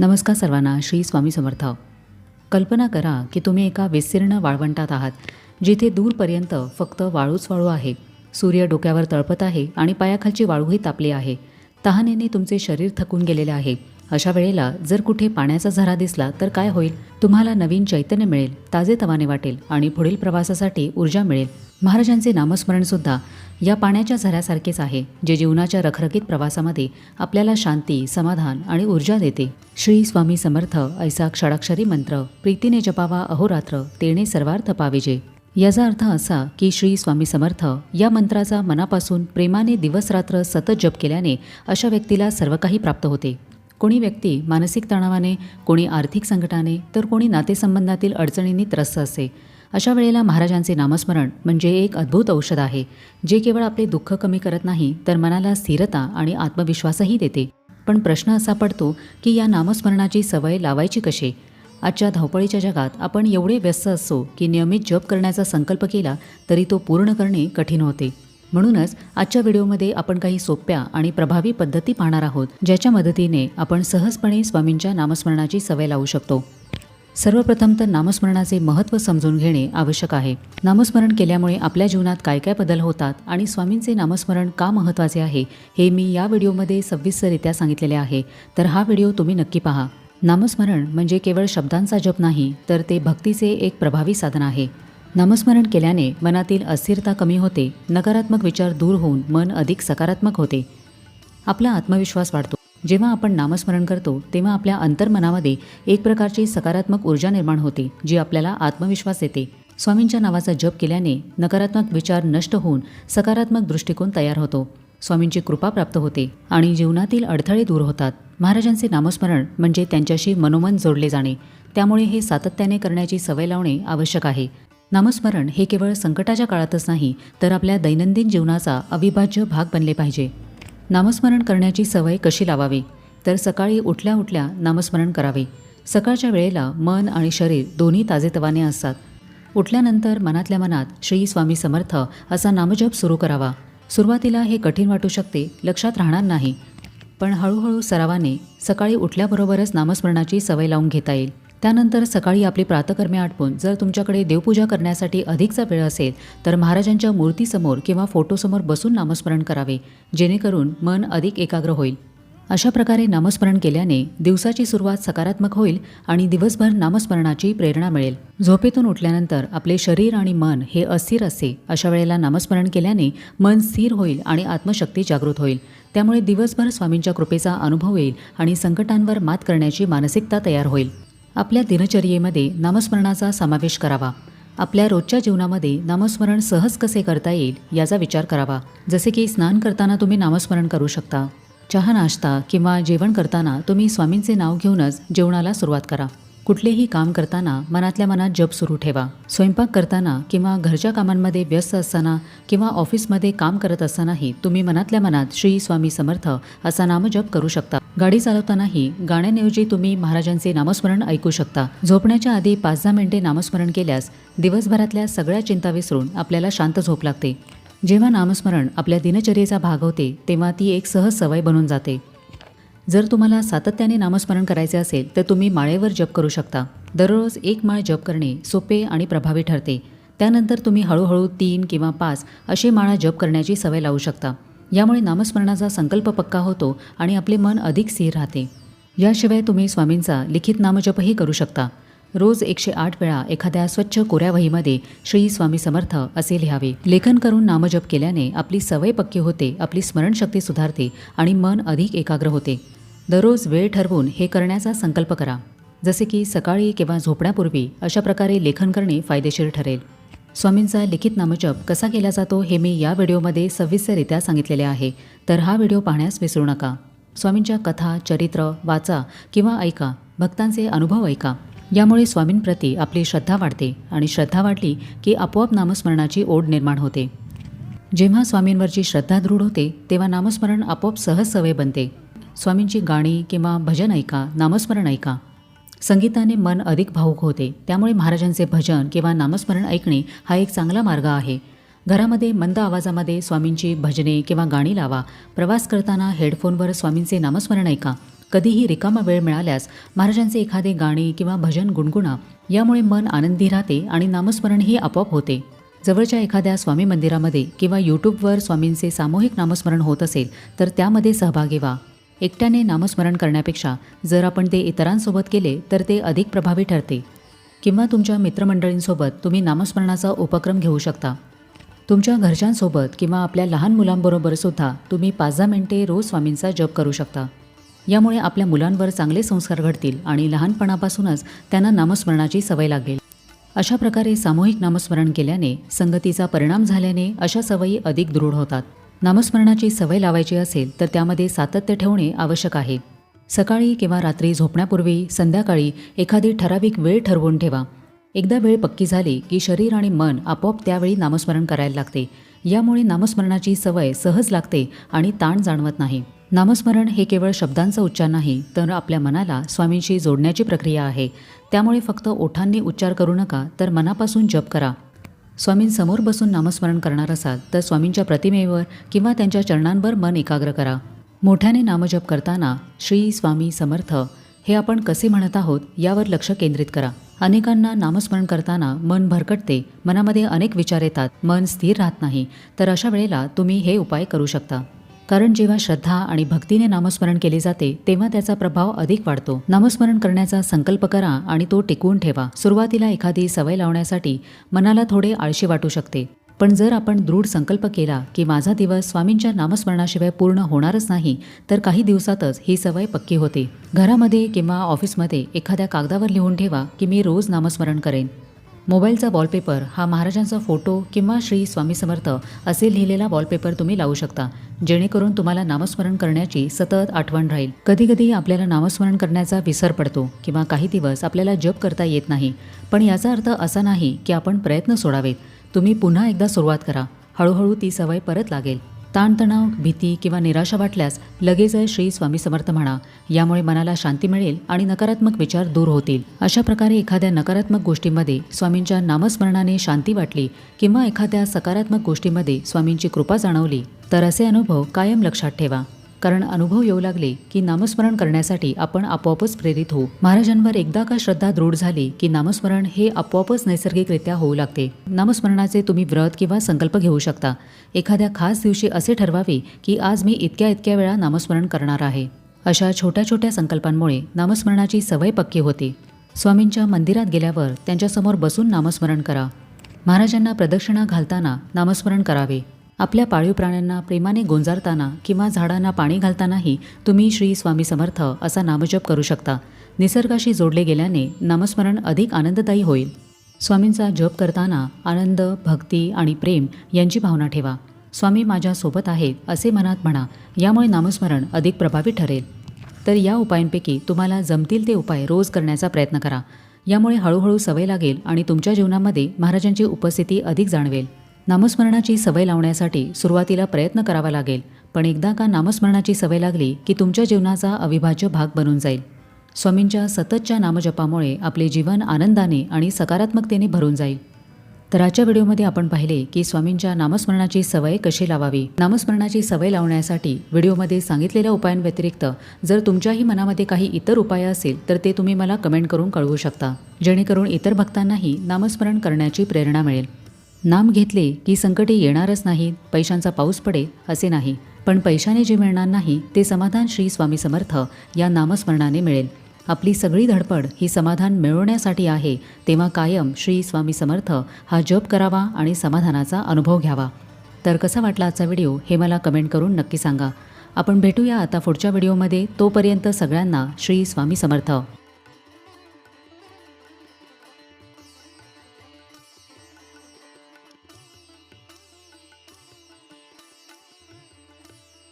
नमस्कार सर्वांना श्री स्वामी समर्थ. कल्पना करा की तुम्ही एका विस्तीर्ण वाळवंटात आहात जिथे दूरपर्यंत फक्त वाळूच वाळू आहे. सूर्य डोक्यावर तळपत आहे आणि पायाखालची वाळूही तापली आहे. तहानेने तुमचे शरीर थकून गेलेले आहे. अशा वेळेला जर कुठे पाण्याचा झरा दिसला तर काय होईल? तुम्हाला नवीन चैतन्य मिळेल ताजे तवाने वाटेल आणि पुढील प्रवासासाठी ऊर्जा मिळेल. महाराजांचे नामस्मरण सुद्धा या पाण्याच्या झऱ्यासारखेच आहे जे जीवनाच्या रखरखीत प्रवासामध्ये आपल्याला शांती समाधान आणि ऊर्जा देते. श्री स्वामी समर्थ ऐसा क्षडाक्षरी मंत्र प्रीतीने जपावा अहोरात्र तेने सर्वार्थ पाविजे. याचा अर्थ असा की श्री स्वामी समर्थ या मंत्राचा मनापासून प्रेमाने दिवसरात्र सतत जप केल्याने अशा व्यक्तीला सर्व काही प्राप्त होते. कोणी व्यक्ती मानसिक तणावाने कोणी आर्थिक संकटाने तर कोणी नातेसंबंधातील अडचणींनी त्रस्त असे. अशा वेळेला महाराजांचे नामस्मरण म्हणजे एक अद्भुत औषध आहे. जे केवळ आपले दुःख कमी करत नाही तर मनाला स्थिरता आणि आत्मविश्वासही देते. पण प्रश्न असा पडतो की या नामस्मरणाची सवय लावायची कशी? आजच्या धावपळीच्या जगात आपण एवढे व्यस्त असतो की नियमित जप करण्याचा संकल्प केला तरी तो पूर्ण करणे कठीण होते. म्हणूनच आजच्या व्हिडिओमध्ये आपण काही सोप्या आणि प्रभावी पद्धती पाहणार आहोत ज्याच्या मदतीने आपण सहजपणे स्वामींच्या नामस्मरणाची सवय लावू शकतो. सर्वप्रथम तर नामस्मरणाचे महत्त्व समजून घेणे आवश्यक आहे. नामस्मरण केल्यामुळे आपल्या जीवनात काय काय बदल होतात आणि स्वामींचे नामस्मरण का महत्त्वाचे आहे हे मी या व्हिडिओमध्ये सविस्तररित्या सांगितलेले आहे. तर हा व्हिडिओ तुम्ही नक्की पहा. नामस्मरण म्हणजे केवळ शब्दांचा जप नाही तर ते भक्तीचे एक प्रभावी साधन आहे. नामस्मरण केल्याने मनातील अस्थिरता कमी होते नकारात्मक विचार दूर होऊन मन अधिक सकारात्मक होते. आपला आत्मविश्वास वाढतो. जेव्हा आपण नामस्मरण करतो तेव्हा आपल्या अंतर्मनामध्ये एक प्रकारची सकारात्मक ऊर्जा निर्माण होते जी आपल्याला आत्मविश्वास देते. स्वामींच्या नावाचा जप केल्याने नकारात्मक विचार नष्ट होऊन सकारात्मक दृष्टिकोन तयार होतो. स्वामींची कृपा प्राप्त होते आणि जीवनातील अडथळे दूर होतात. महाराजांचे नामस्मरण म्हणजे त्यांच्याशी मनोमन जोडले जाणे. त्यामुळे हे सातत्याने करण्याची सवय लावणे आवश्यक आहे. नामस्मरण हे केवळ संकटाच्या काळातच नाही तर आपल्या दैनंदिन जीवनाचा अविभाज्य भाग बनले पाहिजे. नामस्मरण करण्याची सवय कशी लावावी? तर सकाळी उठल्या उठल्या नामस्मरण करावे. सकाळच्या वेळेला मन आणि शरीर दोन्ही ताजेतवाने असतात. उठल्यानंतर मनातल्या मनात श्री स्वामी समर्थ असा नामजप सुरू करावा. सुरुवातीला हे कठीण वाटू शकते लक्षात राहणार नाही. पण हळूहळू सरावाने सकाळी उठल्याबरोबरच नामस्मरणाची सवय लावून घेता येईल. त्यानंतर सकाळी आपली प्रातकर्मे आटपून जर तुमच्याकडे देवपूजा करण्यासाठी अधिकचा वेळ असेल तर महाराजांच्या मूर्तीसमोर किंवा फोटोसमोर बसून नामस्मरण करावे जेणेकरून मन अधिक एकाग्र होईल. अशा प्रकारे नामस्मरण केल्याने दिवसाची सुरुवात सकारात्मक होईल आणि दिवसभर नामस्मरणाची प्रेरणा मिळेल. झोपेतून उठल्यानंतर आपले शरीर आणि मन हे अस्थिर असते अशा वेळेला नामस्मरण केल्याने मन स्थिर होईल आणि आत्मशक्ती जागृत होईल. त्यामुळे दिवसभर स्वामींच्या कृपेचा अनुभव येईल आणि संकटांवर मात करण्याची मानसिकता तयार होईल. आपल्या दिनचर्येमध्ये नामस्मरणाचा समावेश करावा. आपल्या रोजच्या जीवनामध्ये नामस्मरण सहज कसे करता येईल याचा विचार करावा. जसे की स्नान करताना तुम्ही नामस्मरण करू शकता. चहा नाश्ता किंवा जेवण करताना तुम्ही स्वामींचे नाव घेऊनच जेवणाला सुरुवात करा. कुठलेही काम करताना मनातल्या मनात जप सुरू ठेवा. स्वयंपाक करताना किंवा घरच्या कामांमध्ये व्यस्त असताना किंवा ऑफिसमध्ये काम करत असतानाही तुम्ही मनातल्या मनात श्री स्वामी समर्थ असा नामजप करू शकता. गाडी चालवतानाही गाण्याऐवजी तुम्ही महाराजांचे नामस्मरण ऐकू शकता. झोपण्याच्या आधी पाच दहा मिनिटे नामस्मरण केल्यास दिवसभरातल्या सगळ्या चिंता विसरून आपल्याला शांत झोप लागते. जेव्हा नामस्मरण आपल्या दिनचर्येचा भाग होते तेव्हा ती एक सहज सवय बनून जाते. जर तुम्हाला सातत्याने नामस्मरण करायचे असेल तर तुम्ही माळेवर जप करू शकता. दररोज एक माळ जप करणे सोपे आणि प्रभावी ठरते. त्यानंतर तुम्ही हळूहळू तीन किंवा पाच असे माळा जप करण्याची सवय लावू शकता. यामुळे नामस्मरणाचा संकल्प पक्का होतो आणि आपले मन अधिक स्थिर राहते. याशिवाय तुम्ही स्वामींचा लिखित नामजपही करू शकता. रोज एकशे आठ वेळा एखाद्या स्वच्छ कोऱ्या वहीमध्ये श्री स्वामी समर्थ असे लिहावे. लेखन करून नामजप केल्याने आपली सवय पक्की होते आपली स्मरणशक्ती सुधारते आणि मन अधिक एकाग्र होते. दररोज वेळ ठरवून हे करण्याचा संकल्प करा. जसे की सकाळी किंवा झोपण्यापूर्वी अशा प्रकारे लेखन करणे फायदेशीर ठरेल. स्वामींचा लिखित नामजप कसा केला जातो हे मी या व्हिडिओमध्ये सविस्तररित्या सांगितलेले आहे. तर हा व्हिडिओ पाहण्यास विसरू नका. स्वामींच्या कथा चरित्र वाचा किंवा ऐका भक्तांचे अनुभव ऐका. यामुळे स्वामींप्रती आपली श्रद्धा वाढते आणि श्रद्धा वाढली की आपोआप नामस्मरणाची ओढ निर्माण होते. जेव्हा स्वामींवरची श्रद्धा दृढ होते तेव्हा नामस्मरण आपोआप सहज सवय बनते. स्वामींची गाणी किंवा भजन ऐका नामस्मरण ऐका. संगीताने मन अधिक भावूक होते. त्यामुळे महाराजांचे भजन किंवा नामस्मरण ऐकणे हा एक चांगला मार्ग आहे. घरामध्ये मंद आवाजामध्ये स्वामींची भजने किंवा गाणी लावा. प्रवास करताना हेडफोनवर स्वामींचे नामस्मरण ऐका. कधीही रिकामा वेळ मिळाल्यास महाराजांचे एखादे गाणी किंवा भजन गुणगुणा. यामुळे मन आनंदी राहते आणि नामस्मरणही आपोआप होते. जवळच्या एखाद्या स्वामी मंदिरामध्ये किंवा यूट्यूबवर स्वामींचे सामूहिक नामस्मरण होत असेल तर त्यामध्ये सहभागी व्हा. एकट्याने नामस्मरण करण्यापेक्षा जर आपण ते इतरांसोबत केले तर ते अधिक प्रभावी ठरते. किंवा तुमच्या मित्रमंडळींसोबत तुम्ही नामस्मरणाचा उपक्रम घेऊ शकता. तुमच्या घरच्यांसोबत किंवा आपल्या लहान मुलांबरोबर सुद्धा तुम्ही पाच दहा मिनटे रोज स्वामींचा जप करू शकता. यामुळे आपल्या मुलांवर चांगले संस्कार घडतील आणि लहानपणापासूनच त्यांना नामस्मरणाची सवय लागेल. अशा प्रकारे सामूहिक नामस्मरण केल्याने संगतीचा परिणाम झाल्याने अशा सवयी अधिक दृढ होतात. नामस्मरणाची सवय लावायची असेल तर त्यामध्ये सातत्य ठेवणे आवश्यक आहे. सकाळी किंवा रात्री झोपण्यापूर्वी संध्याकाळी एखादी ठराविक वेळ ठरवून ठेवा. एकदा वेळ पक्की झाली की शरीर आणि मन आपोआप त्यावेळी नामस्मरण करायला लागते. यामुळे नामस्मरणाची सवय सहज लागते आणि ताण जाणवत नाही. नामस्मरण हे केवळ शब्दांचा उच्चार नाही तर आपल्या मनाला स्वामींशी जोडण्याची प्रक्रिया आहे. त्यामुळे फक्त ओठांनी उच्चार करू नका तर मनापासून जप करा. स्वामींसमोर बसून नामस्मरण करणार असाल तर स्वामींच्या प्रतिमेवर किंवा त्यांच्या चरणांवर मन एकाग्र करा. मोठ्याने नामजप करताना श्री स्वामी समर्थ हे आपण कसे म्हणत आहोत यावर लक्ष केंद्रित करा. अनेकांना नामस्मरण करताना मन भरकटते मनामध्ये अनेक विचार येतात मन स्थिर राहत नाही तर अशा वेळेला तुम्ही हे उपाय करू शकता. कारण जेव्हा श्रद्धा आणि भक्तीने नामस्मरण केले जाते तेव्हा त्याचा प्रभाव अधिक वाढतो. नामस्मरण करण्याचा संकल्प करा आणि तो टिकवून ठेवा. सुरुवातीला एखादी सवय लावण्यासाठी मनाला थोडे आळशी वाटू शकते. पण जर आपण दृढ संकल्प केला की माझा दिवस स्वामींच्या नामस्मरणाशिवाय पूर्ण होणारच नाही तर काही दिवसातच ही सवय पक्की होते. घरामध्ये किंवा ऑफिसमध्ये एखाद्या कागदावर लिहून ठेवा की मी रोज नामस्मरण करेन. मोबाईलचा वॉलपेपर हा महाराजांचा फोटो किंवा श्री स्वामी समर्थ असे लिहिलेला वॉलपेपर तुम्ही लावू शकता. जेणेकरून तुम्हाला नामस्मरण करण्याची सतत आठवण राहील. कधीकधी आपल्याला नामस्मरण करण्याचा विसर पडतो किंवा काही दिवस आपल्याला जप करता येत नाही. पण याचा अर्थ असा नाही की आपण प्रयत्न सोडावेत. तुम्ही पुन्हा एकदा सुरुवात करा. हळूहळू ती सवय परत लागेल. ताणतणाव भीती किंवा निराशा वाटल्यास लगेच श्री स्वामी समर्थ म्हणा. यामुळे मनाला शांती मिळेल आणि नकारात्मक विचार दूर होतील. अशा प्रकारे एखाद्या नकारात्मक गोष्टीमध्ये स्वामींच्या नामस्मरणाने शांती वाटली किंवा एखाद्या सकारात्मक गोष्टीमध्ये स्वामींची कृपा जाणवली तर असे अनुभव कायम लक्षात ठेवा. कारण अनुभव येऊ लागले की नामस्मरण करण्यासाठी आपण आपोआपच प्रेरित होऊ. महाराजांवर एकदा का श्रद्धा दृढ झाली की नामस्मरण हे आपोआपच नैसर्गिकरित्या होऊ लागते. नामस्मरणाचे तुम्ही व्रत किंवा संकल्प घेऊ शकता. एखाद्या खास दिवशी असे ठरवावे की आज मी इतक्या इतक्या वेळा नामस्मरण करणार आहे. अशा छोट्या छोट्या संकल्पांमुळे नामस्मरणाची सवय पक्की होते. स्वामींच्या मंदिरात गेल्यावर त्यांच्यासमोर बसून नामस्मरण करा. महाराजांना प्रदक्षिणा घालताना नामस्मरण करावे. आपल्या पाळीव प्राण्यांना प्रेमाने गोंजारताना किंवा झाडांना पाणी घालतानाही तुम्ही श्री स्वामी समर्थ असा नामजप करू शकता. निसर्गाशी जोडले गेल्याने नामस्मरण अधिक आनंददायी होईल. स्वामींचा जप करताना आनंद भक्ती आणि प्रेम यांची भावना ठेवा. स्वामी माझ्यासोबत आहेत असे मनात म्हणा यामुळे नामस्मरण अधिक प्रभावी ठरेल. तर या उपायांपैकी तुम्हाला जमतील ते उपाय रोज करण्याचा प्रयत्न करा. यामुळे हळूहळू सवय लागेल आणि तुमच्या जीवनामध्ये महाराजांची उपस्थिती अधिक जाणवेल. नामस्मरणाची सवय लावण्यासाठी सुरुवातीला प्रयत्न करावा लागेल पण एकदा का नामस्मरणाची सवय लागली की तुमच्या जीवनाचा अविभाज्य भाग बनून जाईल. स्वामींच्या सततच्या नामजपामुळे आपले जीवन आनंदाने आणि सकारात्मकतेने भरून जाईल. तर आजच्या व्हिडिओमध्ये आपण पाहिले की स्वामींच्या नामस्मरणाची सवय कशी लावावी. नामस्मरणाची सवय लावण्यासाठी व्हिडिओमध्ये सांगितलेल्या उपायांव्यतिरिक्त जर तुमच्याही मनामध्ये काही इतर उपाय असेल तर ते तुम्ही मला कमेंट करून कळवू शकता. जेणेकरून इतर भक्तांनाही नामस्मरण करण्याची प्रेरणा मिळेल. नाम घेतले की संकटे येणारच नाहीत पैशांचा पाऊस पडेल असे नाही. पण पैशाने जे मिळणार नाही ते समाधान श्री स्वामी समर्थ या नामस्मरणाने मिळेल. आपली सगळी धडपड ही समाधान मिळवण्यासाठी आहे तेव्हा कायम श्री स्वामी समर्थ हा जप करावा आणि समाधानाचा अनुभव घ्यावा. तर कसा वाटला आजचा व्हिडिओ हे मला कमेंट करून नक्की सांगा. आपण भेटूया आता पुढच्या व्हिडिओमध्ये तोपर्यंत सगळ्यांना श्री स्वामी समर्थ.